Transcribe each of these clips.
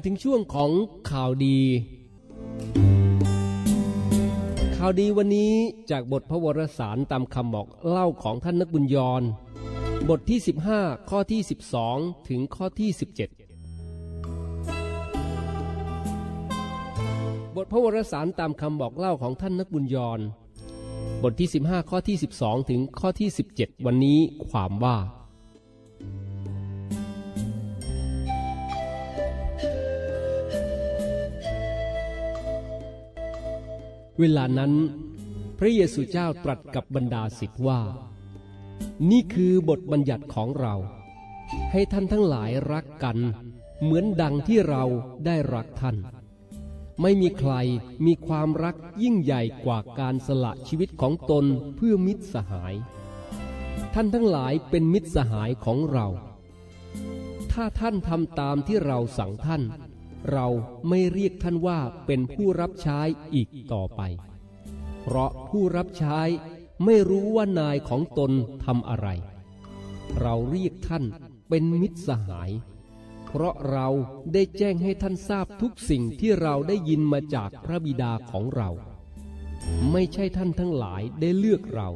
มาถึงช่วงของข่าวดี ข่าวดีวันนี้จากบทพระวรสารตามคำบอกเล่าของท่านนักบุญยรบทที่ 15 ข้อที่ 12 ถึงข้อที่ 17 บทพระวรสารตามคำบอกเล่าของท่านนักบุญยรบทที่ 15 ข้อที่ 12 ถึงข้อที่ 17 วันนี้ความว่า เวลานั้น พระเยซูเจ้าตรัสกับบรรดาศิษย์ว่า นี่คือบทบัญญัติของเรา ให้ท่านทั้งหลายรักกัน เหมือนดังที่เราได้รักท่าน ไม่มีใครมีความรักยิ่งใหญ่กว่าการสละชีวิตของตนเพื่อมิตรสหาย ท่านทั้งหลายเป็นมิตรสหายของเรา ถ้าท่านทำตามที่เราสั่งท่าน เราไม่เรียกท่านว่าเป็นผู้รับใช้อีกต่อไป เพราะผู้รับใช้ไม่รู้ว่านายของตนทำอะไร เราเรียกท่านเป็นมิตรสหาย เพราะเราได้แจ้งให้ท่านทราบทุกสิ่งที่เราได้ยินมาจากพระบิดาของเรา ไม่ใช่ท่านทั้งหลายได้เลือกเรา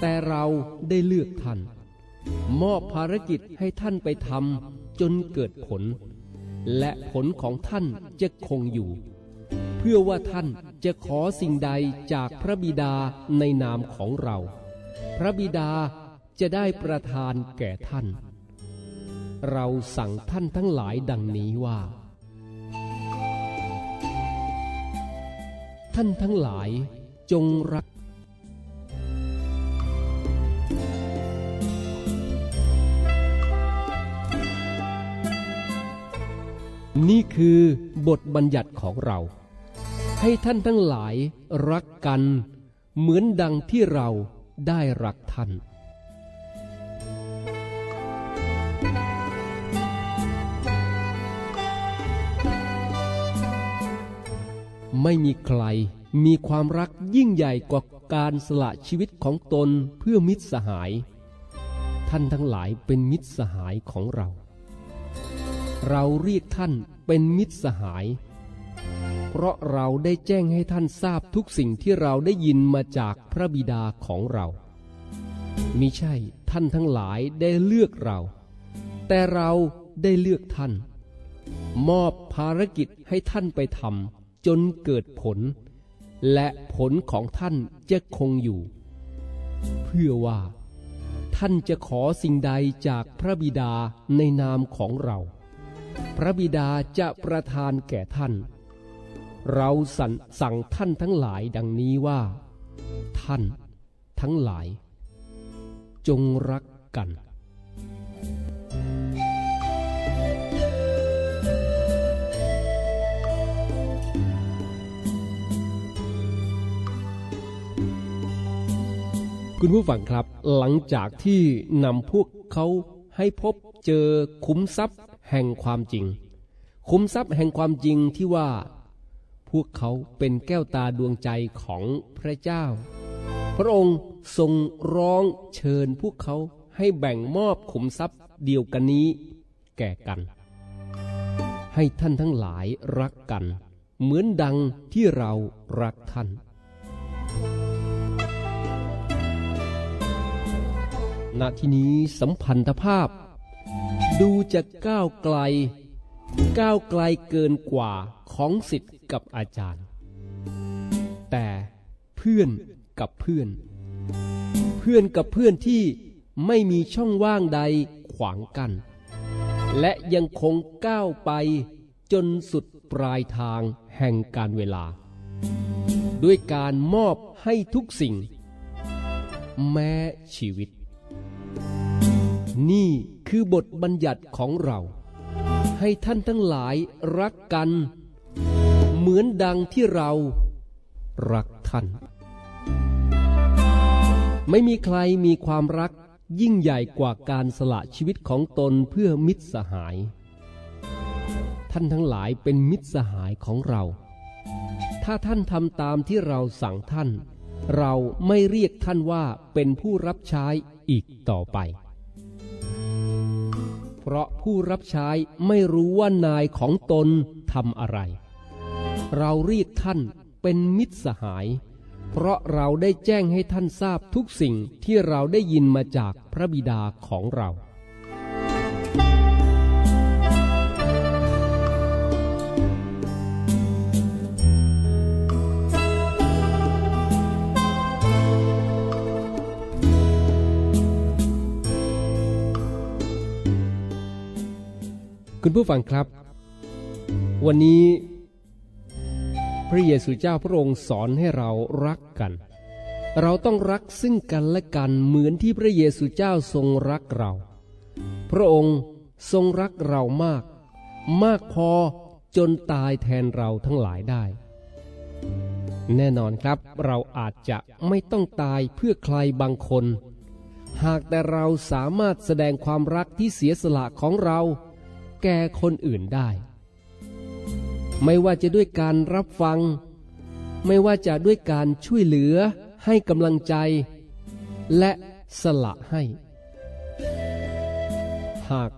แต่เราได้เลือกท่าน มอบภารกิจให้ท่านไปทำจนเกิดผล และผลของท่านจะคงอยู่ เพื่อว่าท่านจะขอสิ่งใดจากพระบิดาในนามของเรา พระบิดาจะได้ประทานแก่ท่าน เราสั่งท่านทั้งหลายดังนี้ว่า ท่านทั้งหลายจงรัก นี่คือบทบัญญัติของเรา ให้ท่านทั้งหลายรักกัน เหมือนดังที่เราได้รักท่านไม่มีใครมีความรักยิ่งใหญ่กว่าการสละชีวิตของตนเพื่อมิตรสหาย ท่านทั้งหลายเป็นมิตรสหายของเรา เราเรียกท่านเป็นมิตรสหาย เพราะเราได้แจ้งให้ท่านทราบทุกสิ่งที่เราได้ยินมาจากพระบิดาของเรา มิใช่ท่านทั้งหลายได้เลือกเรา แต่เราได้เลือกท่าน มอบภารกิจให้ท่านไปทำจนเกิดผล และผลของท่านจะคงอยู่ เพื่อว่าท่านจะขอสิ่งใดจากพระบิดาในนามของเรา พระบิดาจะประทานแก่ท่าน เราสั่งสั่งท่านทั้งหลายดังนี้ว่า ท่านทั้งหลาย จงรักกันคุณผู้ฟังครับหลังจากที่นำพวกเขาให้พบเจอคุ้มทรัพย์ แห่งความจริง คุ้มทรัพย์แห่งความจริงที่ว่า พวกเขาเป็นแก้วตาดวงใจของพระเจ้า พระองค์ทรงร้องเชิญพวกเขาให้แบ่งมอบขุมทรัพย์เดียวกันนี้ แก่กัน ให้ท่านทั้งหลายรักกัน เหมือนดังที่เรารักท่านณที่นี้สัมพันธภาพ ดูจะก้าวไกล ก้าวไกลเกินกว่าของสิทธิ์กับอาจารย์ แต่เพื่อนกับเพื่อน เพื่อนกับเพื่อนที่ไม่มีช่องว่างใดขวางกัน และยังคงก้าวไปจนสุดปลายทางแห่งการเวลา ด้วยการมอบให้ทุกสิ่ง แม้ชีวิต นี่คือบทบัญญัติของเรา ให้ท่านทั้งหลายรักกัน เหมือนดังที่เรารักท่าน ไม่มีใครมีความรักยิ่งใหญ่กว่าการสละชีวิตของตนเพื่อมิตรสหาย ท่านทั้งหลายเป็นมิตรสหายของเรา ถ้าท่านทำตามที่เราสั่งท่าน เราไม่เรียกท่านว่าเป็นผู้รับใช้อีกต่อไป ราะผู้รับใช้ไม่รู้ว่านายของตนทำอะไร เราเรียกท่านเป็นมิตรสหาย เพราะเราได้แจ้งให้ท่านทราบทุกสิ่งที่เราได้ยินมาจากพระบิดาของเรา คุณผู้ฟังครับ วันนี้ พระเยซูเจ้าพระองค์สอนให้เรารักกัน เราต้องรักซึ่งกันและกันเหมือนที่พระเยซูเจ้าทรงรักเรา พระองค์ทรงรักเรามาก มากพอจนตายแทนเราทั้งหลายได้ แน่นอนครับเราอาจจะไม่ต้องตายเพื่อใครบางคน หากแต่เราสามารถแสดงความรักที่เสียสละของเรา แก่คนอื่นได้ ไม่ว่าจะด้วยการรับฟัง ไม่ว่าจะด้วยการช่วยเหลือให้กำลังใจ และสละให้ หาก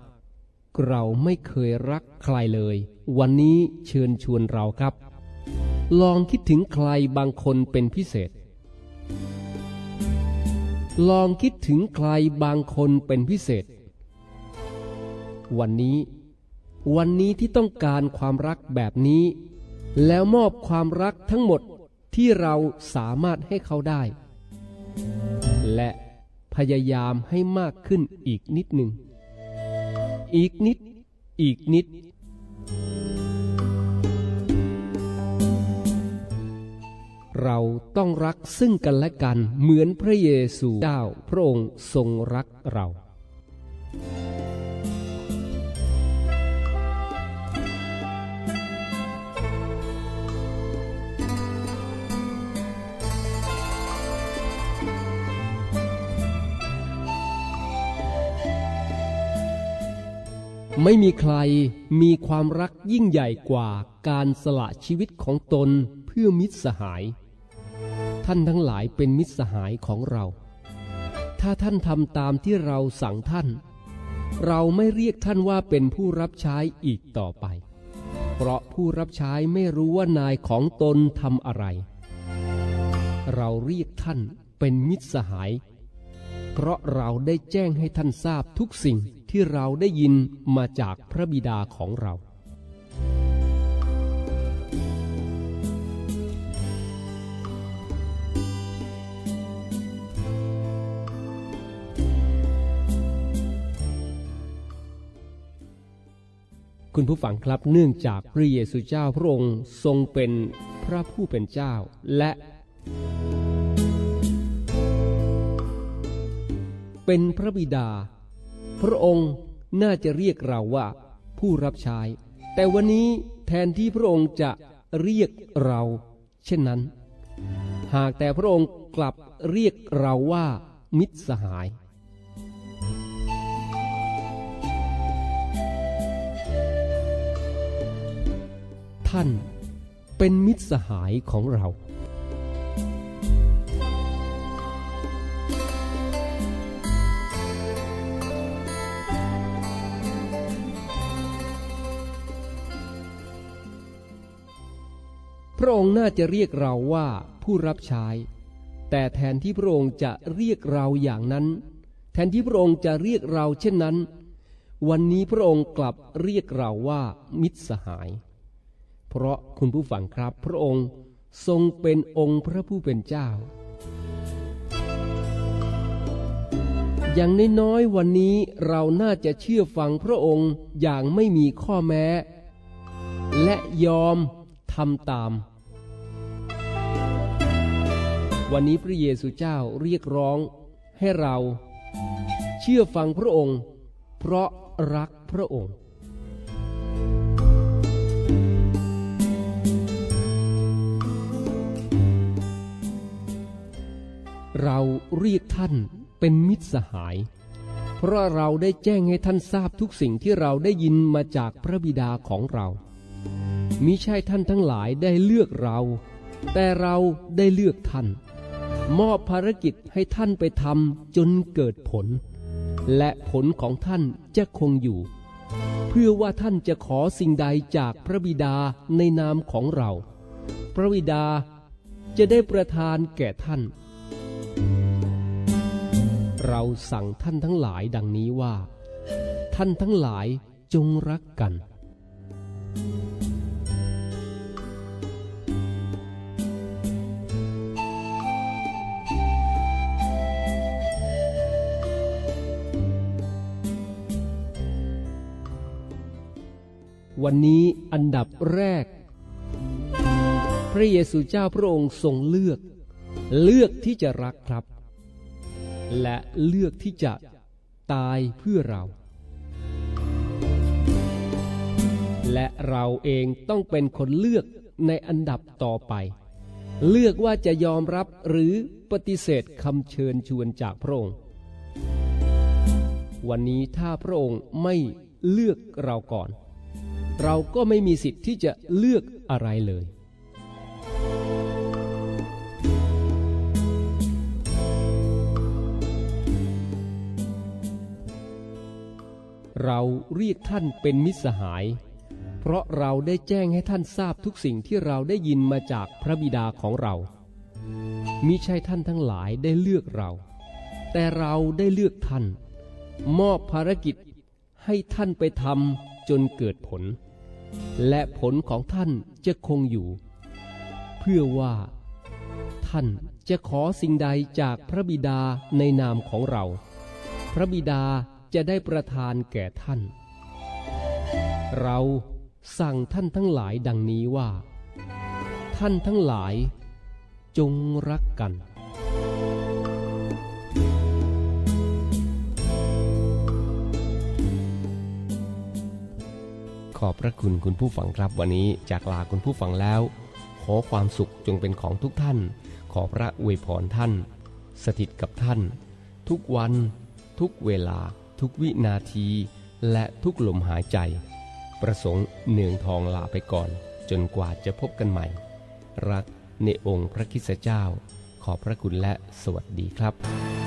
เราไม่เคยรักใครเลย วันนี้เชิญชวนเราครับ ลองคิดถึงใครบางคนเป็นพิเศษ ลองคิดถึงใครบางคนเป็นพิเศษ วันนี้ วันนี้ที่ต้องการความรักแบบนี้ แล้วมอบความรักทั้งหมดที่เราสามารถให้เขาได้ และพยายามให้มากขึ้นอีกนิดหนึ่ง อีกนิด อีกนิด เราต้องรักซึ่งกันและกันเหมือนพระเยซูเจ้าพระองค์ทรงรักเรา ไม่มีใครมีความรักยิ่งใหญ่กว่าการสละชีวิตของตนเพื่อมิตรสหาย ท่านทั้งหลายเป็นมิตรสหายของเรา ถ้าท่านทำตามที่เราสั่งท่าน เราไม่เรียกท่านว่าเป็นผู้รับใช้อีกต่อไป เพราะผู้รับใช้ไม่รู้ว่านายของตนทำอะไร เราเรียกท่านเป็นมิตรสหาย เพราะเราได้แจ้งให้ท่านทราบทุกสิ่ง ที่เราได้ยินมาจากพระบิดาของเรา คุณผู้ฟังครับเนื่องจากพระเยซูเจ้าพระองค์ทรงเป็นพระผู้เป็นเจ้าและเป็นพระบิดา พระองค์น่าจะเรียกเราว่าผู้รับใช้ แต่วันนี้แทนที่พระองค์จะเรียกเรา เช่นนั้น หากแต่พระองค์กลับเรียกเราว่ามิตรสหาย ท่านเป็นมิตรสหายของเรา พระองค์น่าจะเรียกเราว่าผู้รับใช้ แต่แทนที่พระองค์จะเรียกเราอย่างนั้น แทนที่พระองค์จะเรียกเราเช่นนั้น วันนี้พระองค์กลับเรียกเราว่ามิตรสหาย เพราะคุณผู้ฟังครับพระองค์ทรงเป็นองค์พระผู้เป็นเจ้า อย่างน้อยๆวันนี้เราน่าจะเชื่อฟังพระองค์อย่างไม่มีข้อแม้ และยอมทำตาม วันนี้พระเยซูเจ้าเรียกร้องให้เราเชื่อฟังพระองค์ เพราะรักพระองค์เราเรียกท่านเป็นมิตรสหาย เพราะเราได้แจ้งให้ท่านทราบทุกสิ่งที่เราได้ยินมาจากพระบิดาของเรา มิใช่ท่านทั้งหลายได้เลือกเรา แต่เราได้เลือกท่าน มอบภารกิจให้ท่านไปทำจนเกิดผล และผลของท่านจะคงอยู่ เพื่อว่าท่านจะขอสิ่งใดจากพระบิดาในนามของเรา พระบิดาจะได้ประทานแก่ท่าน เราสั่งท่านทั้งหลายดังนี้ว่า ท่านทั้งหลายจงรักกัน วันนี้อันดับแรก พระเยซูเจ้าพระองค์ทรงเลือก เลือกที่จะรักครับ และเลือกที่จะตายเพื่อเรา และเราเองต้องเป็นคนเลือกในอันดับต่อไป เลือกว่าจะยอมรับหรือปฏิเสธคำเชิญชวนจากพระองค์ วันนี้ถ้าพระองค์ไม่เลือกเราก่อน เราก็ไม่มีสิทธิ์ที่จะเลือกอะไรเลย เราเรียกท่านเป็นมิตรสหาย เพราะเราได้แจ้งให้ท่านทราบทุกสิ่งที่เราได้ยินมาจากพระบิดาของเรา มิใช่ท่านทั้งหลายได้เลือกเรา แต่เราได้เลือกท่าน มอบภารกิจให้ท่านไปทำจนเกิดผล และผลของท่านจะคงอยู่ เพื่อว่า ท่านจะขอสิ่งใดจากพระบิดาในนามของเรา พระบิดาจะได้ประทานแก่ท่าน เราสั่งท่านทั้งหลายดังนี้ว่า ท่านทั้งหลายจงรักกัน ขอบพระคุณคุณผู้ฟังครับวันนี้จากลาคุณผู้ฟังแล้ว ขอความสุขจงเป็นของทุกท่าน ขอพระอวยพรท่าน สถิตกับท่าน ทุกวัน ทุกเวลา ทุกวินาที และทุกลมหายใจ ประสงค์เนืองทองลาไปก่อน จนกว่าจะพบกันใหม่ รักในองค์พระคิสเจ้า ขอบพระคุณและสวัสดีครับ